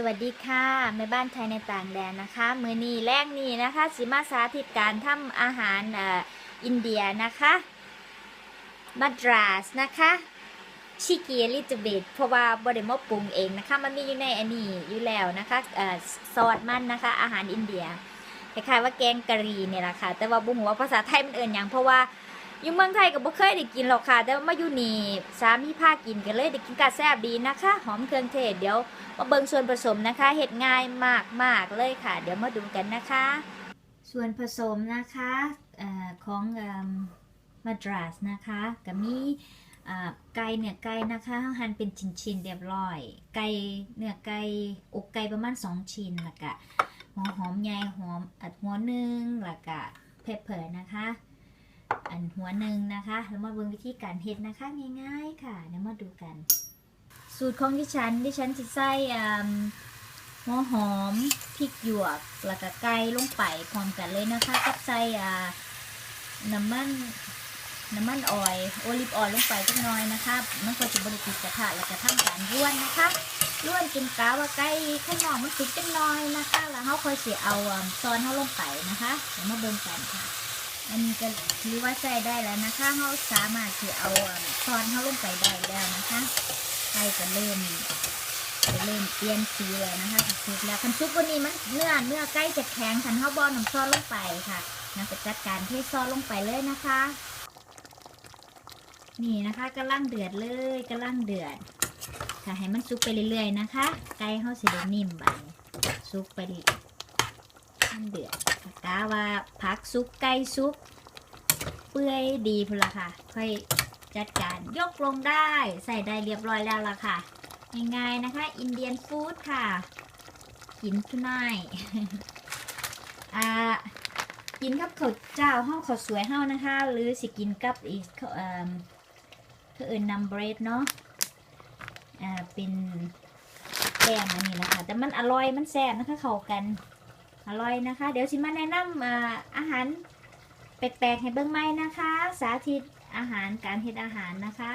สวัสดีค่ะแม่บ้านไทยในต่างแดนนะคะ มือนี้แรกนี้นะคะสิมาสาธิตการทำอาหารอ,อินเดียนะคะมาดราสนะคะชิเกียลิจเบตเพราะว่าบริมปรุงเองนะคะ มันมีอยู่ในอันนี้อยู่แล้วนะคะซอสมันนะคะ อาหารอินเดียคล้ายๆว่าแกงกะหรี่เนี่ยแหละค่ะแต่ว่าบุหัวาภาษาไทยมันเอื่นอย่างเพราะว่า อยู่เมืองไทยก็บ่เคยได้กินหรอกค่ะ แต่ว่ามาอยู่นี่สามีพากินกันเลยได้กินกาแซบดีนะคะ หอมเครื่องเทศเดี๋ยวมาเบิ่งส่วนผสมนะคะเห็ดง่ายมากมากๆเลยค่ะ เดี๋ยวมาดูกันนะคะ ส่วนผสมนะคะออของมาดรัสนะคะก็มีไก่เนื้อไก่นะคะหั่นเป็นชิ้นๆเรียบร้อย ไก่เนื้อไก่อกไก่ประมาณ 2 ชิ้นแล้วก็หัวหอมใหญ่หอมอัดหัวหนึ่งแล้วก็เพปเปอร์นะคะ อันหัวหนึ่งนะคะแล้วมาเบิ่งวิธีการเฮ็ดนะคะง่ายๆค่ะเดี๋ยวมาดูกัน สูตรของดิฉันดิฉันจะใส่หัวหอมพริกหยวกแล้วก็ไก่ลงไปพร้อมกันเลยนะคะกับใส่น้ำมันน้ำมันออยโอลิฟออยล์ลงไปจักน่อยนะคะมันก็จะบริกิตกระทะแล้วก็ทำการร่วนนะคะร่วนกินกาว่าไก่ข้างนอกมันสุกจักน่อยนะคะ แล้วเขาค่อยเสียเอาอ่าซอนเขาลงไปนะคะเดี๋ยวมาเบิ่งกันค่ะ อันนี้ก็ถือว่าใส่ได้แล้วนะคะเขาสามารถที่เอาอ่าซอนเขาลงไปได้แล้วนะคะไก่ก็เริ่มจะเริ่มเปลี่ยนสีแล้วนะคะสุกแล้วคันซุปวันนี้มันเนื้อเนื้อใกล้จะแข็งคันข้าวบอลน้ำซอสลงไปค่ะนะไปจัดการเทซอสลงไปเลยนะคะ นี่นะคะกำลังเดือดเลยกำลังเดือดค่ะให้มันซุกไปเรื่อยๆนะคะ ไก่เขาสิได้นิ่มไปซุกไป ดิมันเดือดกาว่าพักซุกไก่ซุก เปื่อยดีพุ่นละค่ะ ค่อยจัดการยกลงได้ใส่ได้เรียบร้อยแล้วล่ะค่ะ ง่ายๆนะคะ อินเดียนฟู้ดค่ะ กินทุนายอ่ากินกับข้าวเจ้าห้องข้าวสวยเฮานะคะ หรือสิกินกับอีกเอ่อคือเอินนัมเบรดเนาะอ่าเป็นแป้งอันนี้นะคะ แต่มันอร่อยมันแซ่บนะคะเข้ากัน อร่อยนะคะ เดี๋ยวชิมาแนะนำอาอาหารแปลกๆให้เบิ้งไหมนะคะ สาธิตอาหารการเฮ็ดอาหารนะคะ